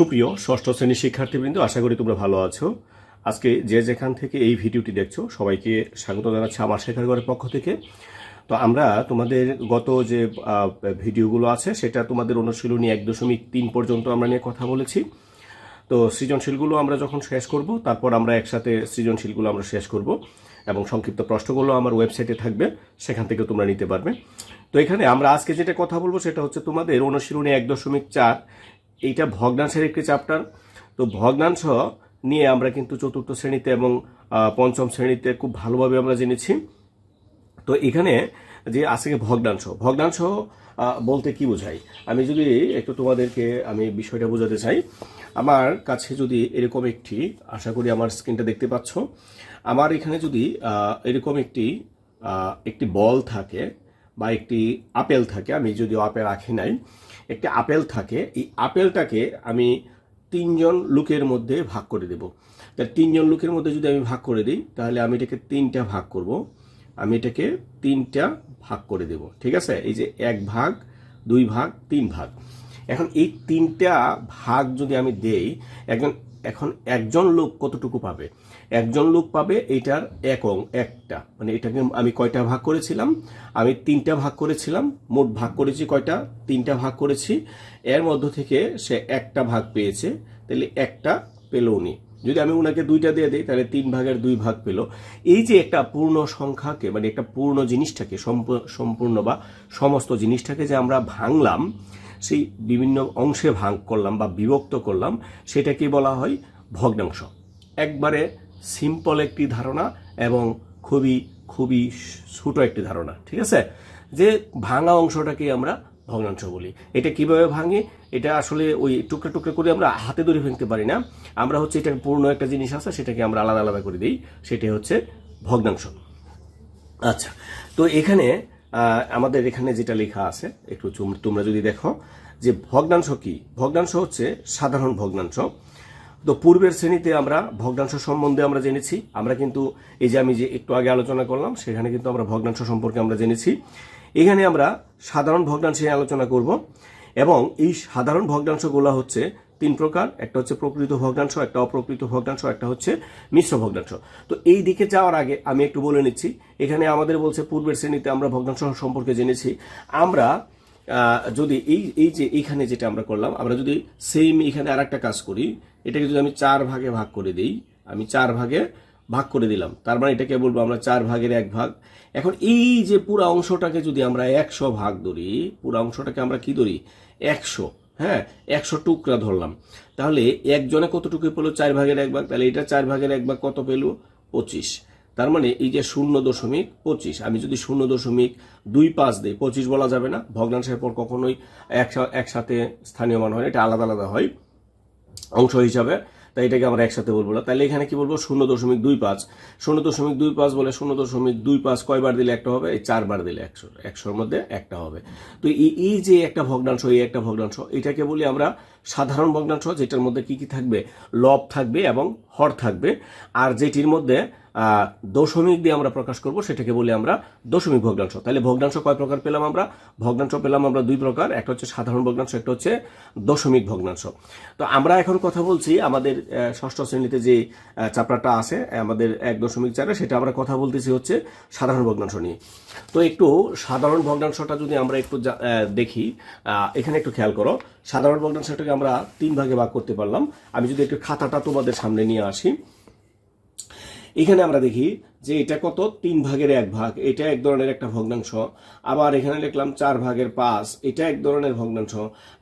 সুপ্রিয় ষষ্ঠ শ্রেণির শিক্ষার্থীবৃন্দ, আশা করি তোমরা ভালো আছো। আজকে যে যেখান থেকে এই ভিডিওটি দেখছ, সবাইকে স্বাগত জানাচ্ছি আমার শেখার পক্ষ থেকে। তো আমরা তোমাদের গত যে ভিডিওগুলো আছে, সেটা তোমাদের অনুশীলনী এক দশমিক তিন পর্যন্ত আমরা নিয়ে কথা বলেছি। তো সৃজনশীলগুলো আমরা যখন শেষ করব, তারপর আমরা একসাথে সৃজনশীলগুলো আমরা শেষ করব এবং সংক্ষিপ্ত প্রশ্নগুলো আমার ওয়েবসাইটে থাকবে, সেখান থেকে তোমরা নিতে পারবে। তো এখানে আমরা আজকে যেটা কথা বলব, সেটা হচ্ছে তোমাদের অনুশীলনী এক দশমিক চার এইটা ভগ্নাংশের একটি চ্যাপ্টার তো ভগ্নাংশ নিয়ে আমরা কিন্তু চতুর্থ শ্রেণীতে এবং পঞ্চম শ্রেণীতে খুব ভালোভাবে আমরা জেনেছি। তো এখানে যে আজকে ভগ্নাংশ। ভগ্নাংশ বলতে কি বোঝায়? আমি যদি একটু তোমাদেরকে আমি বিষয়টা বোঝাতে চাই। আমার কাছে যদি এরকম একটি, আশা করি আমার স্ক্রিনটা দেখতে পাচ্ছ। আমার এখানে যদি এরকম একটি একটি বল থাকে বা একটি আপেল থাকে, আমি যদি আপেল রাখি নাই, একটি আপেল থাকে, এই আপেলটাকে আমি তিনজন লোকের মধ্যে ভাগ করে দেব। তা তিনজন লোকের মধ্যে যদি আমি ভাগ করে দিই, তাহলে আমি এটাকে তিনটা ভাগ করব। আমি এটাকে তিনটা ভাগ করে দেব, ঠিক আছে? এই যে এক ভাগ, দুই ভাগ, তিন ভাগ। এখন এই তিনটা ভাগ যদি আমি দেই, একজন এখন একজন লোক কতটুকু পাবে? একজন লোক পাবে এইটার এক একটা। মানে এটাকে আমি কয়টা ভাগ করেছিলাম? আমি তিনটা ভাগ করেছিলাম, মোট ভাগ করেছি কয়টা? তিনটা ভাগ করেছি। এর মধ্য থেকে সে একটা ভাগ পেয়েছে, তাহলে একটা পেল উনি। যদি আমি ওনাকে দুইটা দিয়ে দিই, তাহলে তিন ভাগের দুই ভাগ পেল। এই যে একটা পূর্ণ সংখ্যাকে মানে একটা পূর্ণ জিনিসটাকে, সম্প- সম্পূর্ণ বা সমস্ত জিনিসটাকে যে আমরা ভাঙলাম সেই বিভিন্ন অংশে ভাগ করলাম বা বিভক্ত করলাম, সেটাকে বলা হয় ভগ্নাংশ। একবারে সিম্পল একটি ধারণা এবং খুবই খুবই ছোট একটি ধারণা, ঠিক আছে? যে ভাঙা অংশটাকে আমরা ভগ্নাংশ বলি। এটা কীভাবে ভাঙে? এটা আসলে ওই টুকরা টুকরা করে আমরা হাতে ধরে ভাঙতে পারি না। আমরা হচ্ছে এটা পূর্ণ একটা জিনিস আছে, সেটাকে আমরা আলাদা আলাদা করে দিই। সেটা হচ্ছে ভগ্নাংশ। আচ্ছা তো এখানে আমাদের এখানে যেটা লেখা আছে, একটু তোমরা যদি দেখো, যে ভগ্নাংশ কি? ভগ্নাংশ হচ্ছে সাধারণ ভগ্নাংশ। তো পূর্বের শ্রেণীতে আমরা ভগ্নাংশ সম্বন্ধে আমরা জেনেছি। আমরা কিন্তু এই যে আমি যে একটু আগে আলোচনা করলাম, সেখানে কিন্তু আমরা ভগ্নাংশ সম্পর্কে আমরা জেনেছি। এখানে আমরা সাধারণ ভগ্নাংশ নিয়ে আলোচনা করব এবং এই সাধারণ ভগ্নাংশগুলো হচ্ছে তিন প্রকার, একটা হচ্ছে প্রকৃত ভগ্নাংশ, একটা অপ্রকৃত ভগ্নাংশ, একটা হচ্ছে মিশ্র ভগ্নাংশ। তো এই দিকে যাওয়ার আগে আমি একটু বলে নিচ্ছি, এখানে আমাদের বলছে পূর্বের শ্রেণীতে আমরা ভগ্নাংশ সম্পর্কে জেনেছি। আমরা যদি এই এই যে এইখানে যেটা আমরা করলাম, আমরা যদি সেম এখানে আর একটা কাজ করি, এটাকে যদি আমি চার ভাগে ভাগ করে দিই, আমি চার ভাগে ভাগ করে দিলাম। তার মানে এটাকে বলব আমরা চার ভাগের এক ভাগ। এখন এই যে পুরো অংশটাকে যদি আমরা একশো ভাগ ধরি, পুরো অংশটাকে আমরা কি ধরি? একশো। হ্যাঁ একশো টুকরা ধরলাম। তাহলে একজনে কতটুকু পেল? চার ভাগের এক ভাগ। তাহলে এটা চার ভাগের এক ভাগ কত পেল? পঁচিশ। তার মানে এই যে শূন্য দশমিক পঁচিশ, আমি যদি শূন্য দশমিক দুই পাঁচ দিই, পঁচিশ বলা যাবে না? ভগ্নাংশের পর কখনোই একসা- একসাথে স্থানীয় মান হয় এটা আলাদা আলাদা হয়। অংশ হিসাবে তাই এটাকে আমরা একসাথে বলব না। তাহলে এখানে কি বলব? শূন্য দশমিক দুই পাঁচ। শূন্য দশমিক দুই পাঁচ বলে শূন্য দশমিক দুই পাঁচ কয়বার দিলে একটা হবে? এই চারবার দিলে একশো। একশোর মধ্যে একটা হবে। তো এই যে একটা ভগ্নাংশ, এই একটা ভগ্নাংশ, এটাকে বলি আমরা সাধারণ ভগ্নাংশ, যেটার মধ্যে কি কি থাকবে? লব থাকবে এবং হর থাকবে। আর যেটির মধ্যে দশমিক দিয়ে আমরা প্রকাশ করব, সেটাকে বলি আমরা দশমিক ভগ্নাংশ। তাহলে ভগ্নাংশ কয় প্রকার পেলাম আমরা? ভগ্নাংশ পেলাম আমরা দুই প্রকার, একটা হচ্ছে সাধারণ ভগ্নাংশ, একটা হচ্ছে দশমিক ভগ্নাংশ। তো আমরা এখন কথা বলছি আমাদের ষষ্ঠ শ্রেণীতে যে চ্যাপ্টারটা আছে, আমাদের এক দশমিক চারে, সেটা আমরা কথা বলতেছি হচ্ছে সাধারণ ভগ্নাংশ নিয়ে। তো একটু সাধারণ ভগ্নাংশটা যদি আমরা একটু দেখি এখানে একটু খেয়াল করো, সাধারণ ভগ্নাংশটাকে আমরা তিন ভাগে ভাগ করতে পারলাম। আমি যদি একটু খাতাটা তোমাদের সামনে নিয়ে আসি। এখানে আমরা দেখি যে এটা কত? তিন ভাগের এক ভাগ। এটা এক ধরনের একটা ভগ্নাংশ। আবার এখানে লিখলাম চার ভাগের পাঁচ। এটা এক ধরনের ভগ্নাংশ।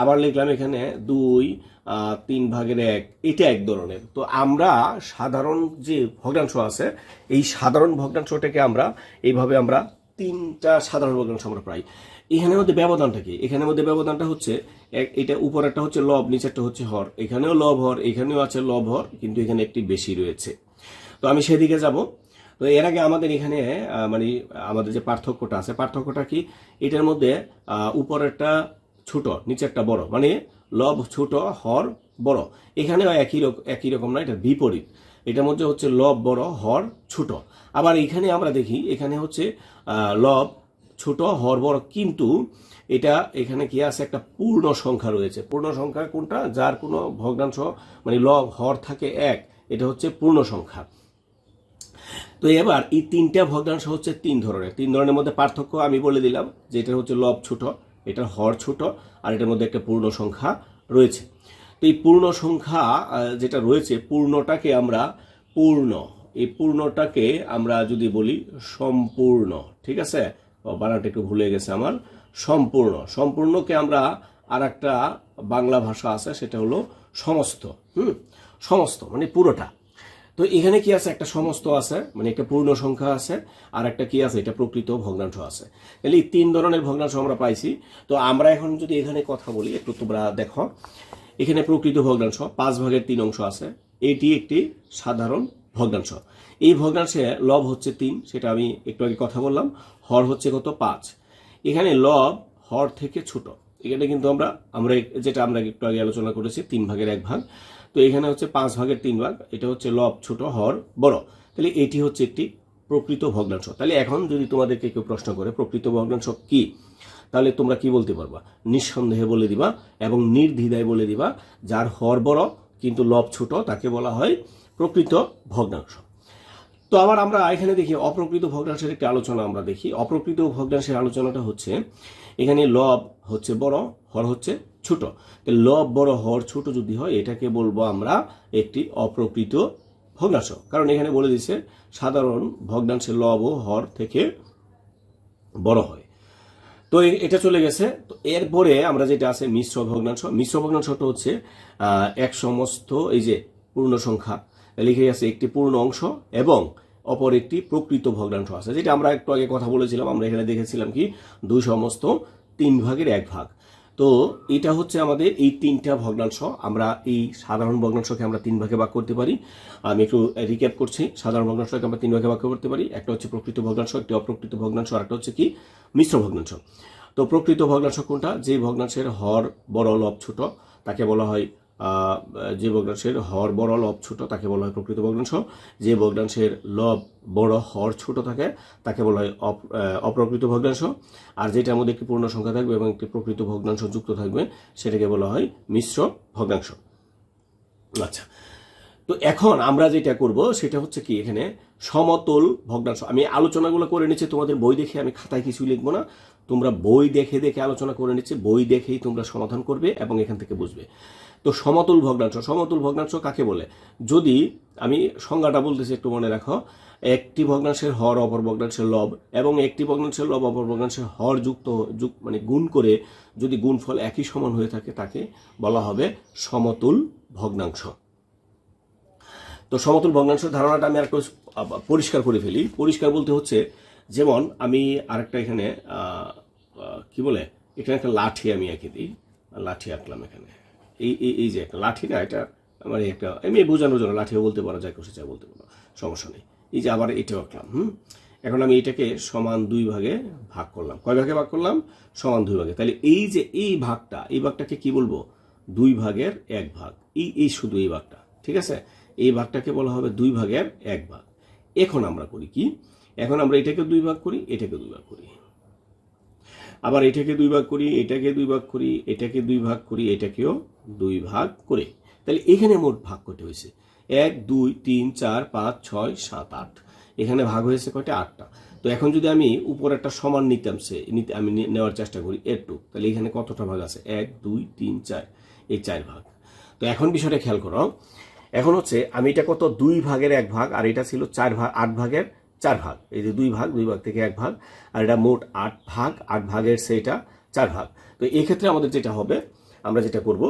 আবার লিখলাম এখানে দুই তিন ভাগের এক। এটা এক ধরনের। তো আমরা সাধারণ যে ভগ্নাংশ আছে, এই সাধারণ ভগ্নাংশটাকে আমরা, এইভাবে আমরা তিনটা সাধারণ ভগ্নাংশ আমরা পাই। এখানের মধ্যে ব্যবধানটা কি? এখানের মধ্যে ব্যবধানটা হচ্ছে এটা উপরেরটা হচ্ছে লব, নিচেরটা হচ্ছে হর। এখানেও লব, হর। এখানেও আছে লব, হর। কিন্তু এখানে একটি বেশি রয়েছে। তো আমি সেদিকে যাব। তো এর আগে আমাদের এখানে মানে আমাদের যে পার্থক্যটা আছে, পার্থক্যটা কি? এটার মধ্যে উপরেরটা ছোট, নিচেরটা বড়। মানে লব ছোট, হর বড়। এখানেও একই রকম একই রকম না, এটা বিপরীত। এটার মধ্যে হচ্ছে লব বড়, হর ছোট। আবার এখানে আমরা দেখি, এখানে হচ্ছে লব ছোট, হর বড়। কিন্তু এটা, এখানে কি আছে? একটা পূর্ণ সংখ্যা রয়েছে। পূর্ণ সংখ্যা কোনটা? যার কোনো ভগ্নাংশ মানে লব, হর থাকে এক। এটা হচ্ছে পূর্ণ সংখ্যা। তো এবার এই তিনটা ভগ্নাংশ হচ্ছে তিন ধরনের। তিন ধরনের মধ্যে পার্থক্য আমি বলে দিলাম যে এটা হচ্ছে লব ছোট এটার হর ছোট আর এটার মধ্যে একটা পূর্ণ সংখ্যা রয়েছে। তো এই পূর্ণ সংখ্যা যেটা রয়েছে পূর্ণটাকে আমরা পূর্ণ এই পূর্ণটাকে আমরা যদি বলি সম্পূর্ণ ঠিক আছে? ও, বানানটা একটু ভুলে গেছে আমার। সম্পূর্ণ সম্পূর্ণকে আমরা আর একটা বাংলা ভাষা আছে সেটা হলো সমস্ত হুম? সমস্ত মানে পুরোটা। তো এখানে কি আছে? একটা সমস্ত আছে মানে একটা পূর্ণ সংখ্যা আছে, আর একটা কি আছে? এটা প্রকৃত ভগ্নাংশ আছে। তাহলে এই তিন ধরনের ভগ্নাংশ আমরা পাইছি। তো আমরা এখন যদি এখানে কথা বলি, একটু তোমরা দেখো। এখানে প্রকৃত ভগ্নাংশ, পাঁচ ভাগের তিন অংশ আছে। এটি একটি সাধারণ ভগ্নাংশ। এই ভগ্নাংশে লব হচ্ছে তিন, সেটা আমি একটু আগে কথা বললাম। হর হচ্ছে কত? পাঁচ। এখানে লব হর থেকে ছোট। এখানে কিন্তু আমরা আমরা যেটা আমরা একটু আগে আলোচনা করেছি, তিন ভাগের এক ভাগ। তো এখানে হচ্ছে পাঁচ ভাগের তিন ভাগ, এটা হচ্ছে লব ছোট, হর বড়। তাহলে এটি হচ্ছে একটি প্রকৃত ভগ্নাংশ। তাহলে এখন যদি তোমাদেরকে কেউ প্রশ্ন করে, প্রকৃত ভগ্নাংশ কি? তাহলে তোমরা কি বলতে পারবা? নিঃসন্দেহে বলে দিবা এবং নির্দ্বিধায় বলে দিবা, যার হর বড় কিন্তু লব ছোট, তাকে বলা হয় প্রকৃত ভগ্নাংশ। তো আবার আমরা এখানে দেখি অপ্রকৃত ভগ্নাংশের একটি আলোচনা আমরা দেখি। অপ্রকৃত ভগ্নাংশের আলোচনাটা হচ্ছে এখানে লব হচ্ছে বড়, হর হচ্ছে ছোট। লব বড়, হর ছোট যদি হয়, এটাকে বলব আমরা একটি অপ্রকৃত ভগ্নাংশ। কারণ এখানে বলে দিচ্ছে সাধারণ ভগ্নাংশের লব ও হর থেকে বড় হয়। তো এটা চলে গেছে। তো এরপরে আমরা যেটা আছে, মিশ্র ভগ্নাংশ। মিশ্র ভগ্নাংশটা হচ্ছে এক সমস্ত এই যে পূর্ণ সংখ্যা। লিখে আছে একটি পূর্ণ অংশ এবং অপর একটি প্রকৃত ভগ্নাংশ আছে, যেটা আমরা একটু আগে কথা বলেছিলাম, আমরা এখানে দেখেছিলাম কি? দুই সমস্ত, তিন ভাগের এক ভাগ। তো এটা হচ্ছে আমাদের এই তিনটা ভগ্নাংশ। আমরা এই সাধারণ ভগ্নাংশকে আমরা তিন ভাগে ভাগ করতে পারি। আমি একটু রিক্যাপ করছি। সাধারণ ভগ্নাংশকে আমরা তিন ভাগে ভাগ করতে পারি। একটা হচ্ছে প্রকৃত ভগ্নাংশ, একটি অপ্রকৃত ভগ্নাংশ, আর একটা হচ্ছে কি? মিশ্র ভগ্নাংশ। তো প্রকৃত ভগ্নাংশ কোনটা? যে ভগ্নাংশের হর, বড়, লব, ছোট, তাকে বলা হয় যে ভগ্নাংশের হর বড় লব ছোট তাকে বলা হয় প্রকৃত ভগ্নাংশ যে ভগ্নাংশের লব বড় হর ছোট থাকে, তাকে বলা হয় অপ- অপ্রকৃত ভগ্নাংশ আর যেটার মধ্যে একটি পূর্ণ সংখ্যা থাকবে এবং একটি প্রকৃত ভগ্নাংশ যুক্ত থাকবে, সেটাকে বলা হয় মিশ্র ভগ্নাংশ আচ্ছা তো এখন আমরা যেটা করব, সেটা হচ্ছে কি এখানে সমতল ভগ্নাংশ আমি আলোচনাগুলো করে নিচ্ছি, তোমাদের বই দেখে আমি খাতায় কিছু লিখব না। তোমরা বই দেখে দেখে আলোচনা করে নিচ্ছে, বই দেখেই তোমরা সমাধান করবে এবং এখান থেকে বুঝবে। তো সমতুল ভগ্নাংশ সমতুল ভগ্নাংশ কাকে বলে? যদি আমি সংজ্ঞাটা বলতেছি একটু মনে রাখো, একটি ভগ্নাংশের হর, অপর ভগ্নাংশের লব এবং একটি ভগ্নাংশের লব, অপর ভগ্নাংশের হর যুক্ত যুক মানে গুণ করে যদি গুণফল একই সমান হয়ে থাকে, তাকে বলা হবে সমতুল ভগ্নাংশ। তো সমতুল ভগ্নাংশ ধারণাটা আমি আরেকটু পরিষ্কার করে ফেলি। পরিষ্কার বলতে হচ্ছে, যেমন আমি আরেকটা এখানে কি বলে? এখানে একটা লাঠি আমি এঁকে দিই। লাঠি আঁকলাম এখানে। এই এই যে একটা লাঠি না, এটা মানে একটা এমনি বোঝানোর জন্য লাঠিও বলতে পারো, যাই খুশি চাই বলতে পারো, সমস্যা নেই। এই যে আবার এটাও আঁকলাম, হুম? এখন আমি এটাকে সমান দুই ভাগে ভাগ করলাম। কয় ভাগে ভাগ করলাম? সমান দুই ভাগে। তাহলে এই যে এই ভাগটা, এই ভাগটাকে কি বলব? দুই ভাগের এক ভাগ। এই এই শুধু এই ভাগটা, ঠিক আছে? এই ভাগটাকে বলা হবে দুই ভাগের এক ভাগ। এখন আমরা করি কি? এখন আমরা এটাকে দুই ভাগ করি এটাকে দুই ভাগ করি। আবার এটাকে দুই ভাগ করি, এটাকে দুই ভাগ করি, এটাকে দুই ভাগ করি, এটাকেও দুই ভাগ করে। তাহলে এখানে মোট ভাগ করতে হয়েছে? এক, দুই, তিন, চার, পাঁচ, ছয়, সাত, আট। এখানে ভাগ হয়েছে কয়টা? আটটা। তো এখন যদি আমি উপর একটা সমান নিতাম সে, নিতে, আমি নেওয়ার চেষ্টা করি একটু তাহলে এখানে কতটা ভাগ আছে? এক, দুই, তিন, চার। এই চার ভাগ। তো এখন বিষয়টা খেয়াল করো। এখন হচ্ছে আমি এটা কত? দুই ভাগের এক ভাগ, আর এটা ছিল চার ভাগ, আট ভাগের চার ভাগ। এই যে দুই ভাগ দুই ভাগ থেকে এক ভাগ, আর এটা মোট আট ভাগ, আট ভাগের সেটা চার ভাগ। তো এই ক্ষেত্রে আমাদের যেটা হবে, আমরা যেটা করব,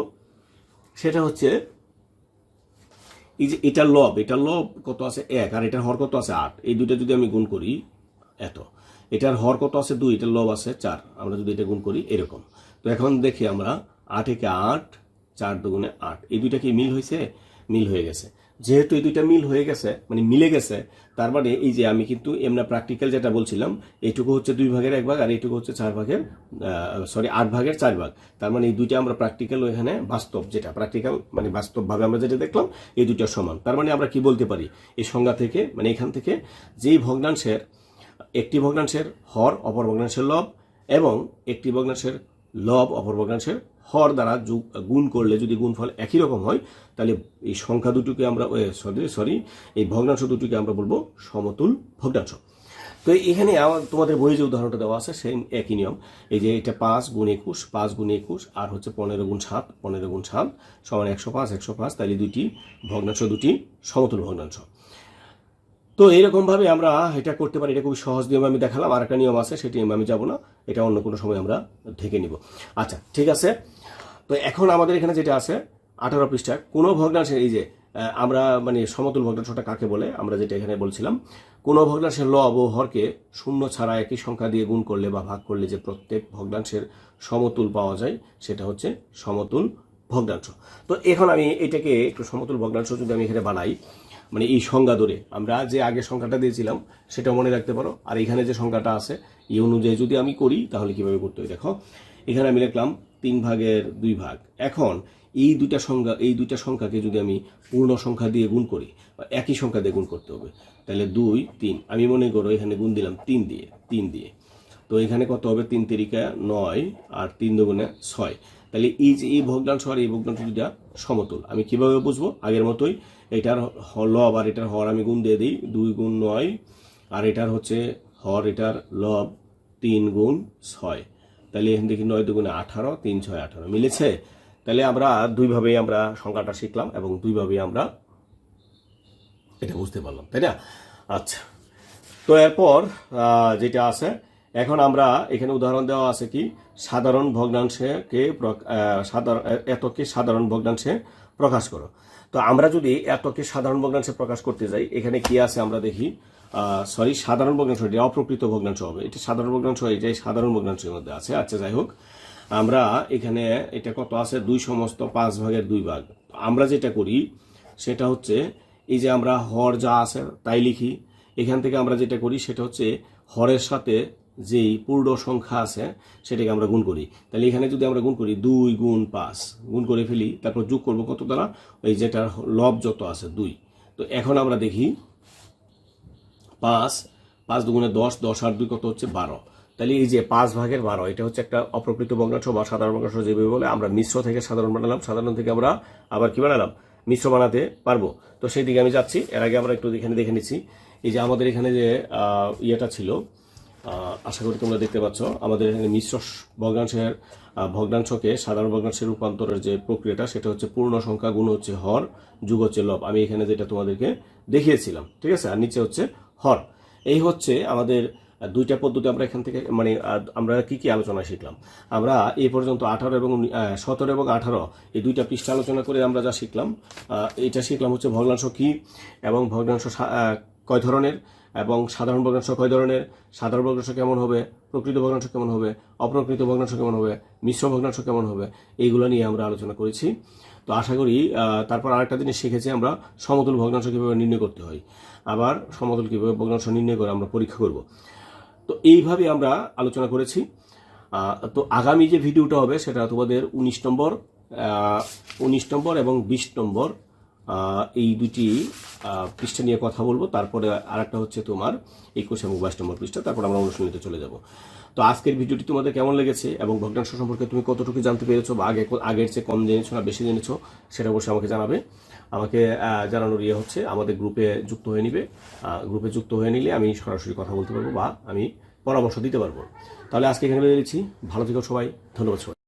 সেটা হচ্ছে, এই যে এটা লব এটার লব কত আছে? এক, আর এটার হর কত আছে? আট। এই দুইটা যদি আমি গুণ করি, এত। এটার হর কত আছে? দুই, এটার লব আছে চার। আমরা যদি এটা গুণ করি, এরকম। তো এখন দেখি আমরা, আট একে আট, চার দুগুণে আট। এই দুইটা কি মিল হয়েছে? মিল হয়ে গেছে। যেহেতু এই দুইটা মিল হয়ে গেছে মানে মিলে গেছে তার মানে এই যে আমি কিন্তু এমনা প্র্যাকটিক্যাল যেটা বলছিলাম এইটুকু হচ্ছে দুই ভাগের এক ভাগ আর এইটুকু হচ্ছে চার ভাগের সরি আট ভাগের চার ভাগ। তার মানে এই দুইটা আমরা প্র্যাকটিক্যাল এখানে বাস্তব যেটা প্র্যাকটিক্যাল মানে বাস্তবভাবে আমরা যেটা দেখলাম, এই দুইটা সমান। তার মানে আমরা কি বলতে পারি? এই সংজ্ঞা থেকে মানে এখান থেকে, যেই ভগ্নাংশের, একটি ভগ্নাংশের হর, অপর ভগ্নাংশের লব এবং একটি ভগ্নাংশের লব, অপর ভগ্নাংশের হর দ্বারা যুগ- গুণ করলে যদি গুণফল একই রকম হয়, তাহলে এই সংখ্যা দুটোকে আমরা সরি সরি, এই ভগ্নাংশ দুটোকে আমরা বলব সমতুল ভগ্নাংশ। তো এখানে আমার তোমাদের বইয়ে যে উদাহরণটা দেওয়া আছে সেই একই নিয়ম। এই যে এটা পাঁচ গুণ একুশ, পাঁচ গুণ একুশ, আর হচ্ছে পনেরো গুণ সাত, পনেরো গুণ সাত সমান একশো পাঁচ একশো পাঁচ তাহলে দুটি ভগ্নাংশ, দুটি সমতুল ভগ্নাংশ। তো এইরকমভাবে আমরা এটা করতে পারি, এটা খুবই সহজ নিয়ম আমি দেখালাম আর একটা নিয়ম আছে, সেটি আমি যাব না, এটা অন্য কোনো সময় আমরা ঢেকে নিব। আচ্ছা ঠিক আছে তো এখন আমাদের এখানে যেটা আছে, আঠারো পৃষ্ঠা কোনো ভগ্নাংশের এই যে আমরা মানে সমতুল ভগ্নাংশটা কাকে বলে, আমরা যেটা এখানে বলছিলাম, কোনো ভগ্নাংশের লব ও হরকে শূন্য ছাড়া একই সংখ্যা দিয়ে গুণ করলে বা ভাগ করলে যে প্রত্যেক ভগ্নাংশের সমতুল পাওয়া যায়, সেটা হচ্ছে সমতুল ভগ্নাংশ। তো এখন আমি এটাকে একটু সমতুল ভগ্নাংশ যদি আমি এখানে বানাই মানে এই সংজ্ঞা ধরে, আমরা যে আগে সংখ্যাটা দিয়েছিলাম সেটা মনে রাখতে পারো, আর এখানে যে সংখ্যাটা আছে এই অনুযায়ী যদি আমি করি, তাহলে কীভাবে করতে হয়? দেখো, এখানে আমি লিখলাম তিন ভাগের দুই ভাগ। এখন এই দুইটা সংখ্যা, এই দুইটা সংখ্যাকে যদি আমি পূর্ণ সংখ্যা দিয়ে গুণ করি, বা একই সংখ্যা দিয়ে গুণ করতে হবে, তাহলে দুই, তিন, আমি মনে করো এখানে গুণ দিলাম তিন দিয়ে তিন দিয়ে। তো এখানে কত হবে? তিন তিরিকা নয় আর তিন দুগুণে ছয়। তাহলে এই যে, এই ভগ্নাংশ আর এই ভগ্নাংশ দুটা সমতুল, আমি কীভাবে বুঝব? আগের মতোই এটার লব আর এটার হর আমি গুণ দিয়ে দিই, দুই গুণ নয়, আর এটার হচ্ছে হর এটার লব তিন গুণ ছয়। তাহলে এখান থেকে নয় দুগুণে আঠারো, তিন ছয় আঠারো মিলেছে? তাহলে আমরা দুইভাবেই আমরা সংখ্যাটা শিখলাম এবং দুইভাবেই আমরা এটা বুঝতে পারলাম, তাই না? আচ্ছা তো এরপর যেটা আছে, এখন আমরা এখানে উদাহরণ দেওয়া আছে কি? সাধারণ ভগ্নাংশকে সাধারণ এতকে সাধারণ ভগ্নাংশে প্রকাশ করো। তো আমরা যদি এতকে সাধারণ ভগ্নাংশে প্রকাশ করতে যাই, এখানে কি আছে আমরা দেখি সরি সাধারণ ভগ্নাংশ এটা অপ্রকৃত ভগ্নাংশ হবে। এটা সাধারণ ভগ্নাংশ এটাই সাধারণ ভগ্নাংশের মধ্যে আছে। আচ্ছা যাই হোক, আমরা এখানে এটা কত আছে? দুই সমস্ত পাঁচ ভাগের দুই ভাগ। আমরা যেটা করি, সেটা হচ্ছে এই যে আমরা হর যা আছে তাই লিখি। এখান থেকে আমরা যেটা করি, সেটা হচ্ছে হরের সাথে যেই পূর্ণ সংখ্যা আছে, সেটাকে আমরা গুণ করি। তাহলে এখানে যদি আমরা গুণ করি দুই গুণ পাঁচ, গুণ করে ফেলি, তারপর যোগ করব কত দ্বারা? ওই যেটার লব যত আছে, দুই। তো এখন আমরা দেখি পাঁচ পাঁচ দুগুণে দশ দশ আর দুই কত হচ্ছে? বারো। তাহলে এই যে পাঁচ ভাগের বারো, এটা হচ্ছে একটা অপ্রকৃত ভগ্নাংশ বা সাধারণ ভগ্নাংশ যেভাবে বলে, আমরা মিশ্র থেকে সাধারণ বানালাম, সাধারণ থেকে আমরা আবার কি বানালাম? মিশ্র বানাতে পারব। তো সেই দিকে আমি যাচ্ছি, এর আগে আমরা একটু এখানে দেখে নিচ্ছি। এই যে আমাদের এখানে যে ইয়েটা ছিল আশা করি তোমরা দেখতে পাচ্ছ, আমাদের এখানে মিশ্র ভগ্নাংশের ভগ্নাংশকে সাধারণ ভগ্নাংশের রূপান্তরের যে প্রক্রিয়াটা, সেটা হচ্ছে পূর্ণ সংখ্যা গুণ হচ্ছে হর, যুগ হচ্ছে লব। আমি এখানে যেটা তোমাদেরকে দেখিয়েছিলাম, ঠিক আছে? আর নিচে হচ্ছে হর। এই হচ্ছে আমাদের দুইটা পদ্ধতি আমরা এখান থেকে মানে আমরা কি কি আলোচনা শিখলাম? আমরা এই পর্যন্ত আঠারো এবং সতেরো এবং আঠারো, এই দুইটা পৃষ্ঠা আলোচনা করে আমরা যা শিখলাম এটা শিখলাম হচ্ছে ভগ্নাংশ কি এবং ভগ্নাংশ কয় ধরনের? এবং সাধারণ ভগ্নাংশ কয় ধরনের? সাধারণ ভগ্নাংশ কেমন হবে? প্রকৃত ভগ্নাংশ কেমন হবে? অপ্রকৃত ভগ্নাংশ কেমন হবে? মিশ্র ভগ্নাংশ কেমন হবে? এইগুলো নিয়ে আমরা আলোচনা করেছি। তো আশা করি তারপর আরেকটা জিনিস শিখেছি আমরা, সমতুল ভগ্নাংশ কীভাবে নির্ণয় করতে হয়। আবার সমতুল কীভাবে ভগ্নাংশ নির্ণয় করে আমরা পরীক্ষা করব। তো এইভাবে আমরা আলোচনা করেছি। তো আগামী যে ভিডিওটা হবে, সেটা তোমাদের উনিশ নম্বর উনিশ নম্বর এবং বিশ নম্বর এই দুটি পৃষ্ঠা নিয়ে কথা বলব। তারপরে আরেকটা হচ্ছে তোমার একুশ এবং বাইশ নম্বর পৃষ্ঠা। তারপর আমরা অনুশীলনীতে চলে যাব। তো আজকের ভিডিওটি তোমাদের কেমন লেগেছে এবং ভগ্নাংশ সম্পর্কে তুমি কতটুকু জানতে পেরেছ বা আগে আগের চেয়ে কম জেনেছো না বেশি জেনেছো, সেটা অবশ্যই আমাকে জানাবে। আমাকে জানানোর ইয়ে হচ্ছে আমাদের গ্রুপে যুক্ত হয়ে নিবে। গ্রুপে যুক্ত হয়ে নিলে আমি সরাসরি কথা বলতে পারব বা আমি পরামর্শ দিতে পারব। তাহলে আজকে এখানে বেরিয়েছি ভালো থেকো সবাই। ধন্যবাদ সবাই